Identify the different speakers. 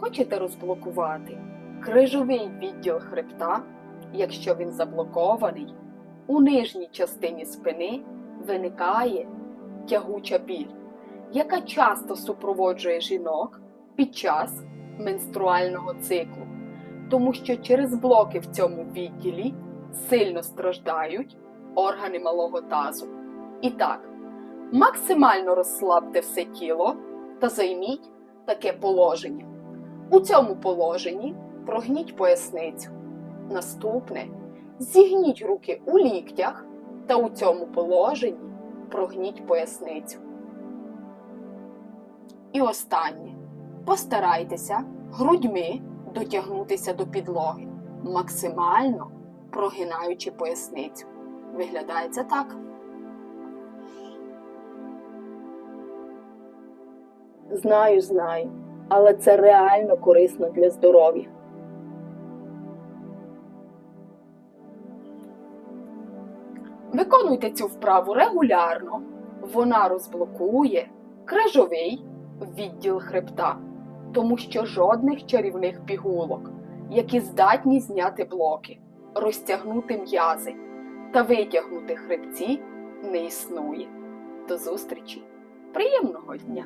Speaker 1: Хочете розблокувати крижовий відділ хребта, якщо він заблокований, у нижній частині спини виникає тягуча біль, яка часто супроводжує жінок під час менструального циклу, тому що через блоки в цьому відділі сильно страждають органи малого тазу. І так, максимально розслабте все тіло та займіть таке положення. У цьому положенні прогніть поясницю. Наступне зігніть руки у ліктях та у цьому положенні прогніть поясницю. І останнє. Постарайтеся грудьми дотягнутися до підлоги, максимально прогинаючи поясницю. Виглядає це так.
Speaker 2: Знаю, знаю, але це реально корисно для здоров'я.
Speaker 1: Виконуйте цю вправу регулярно. Вона розблокує крижовий відділ хребта, тому що жодних чарівних пігулок, які здатні зняти блоки, розтягнути м'язи та витягнути хребці, не існує. До зустрічі! Приємного дня!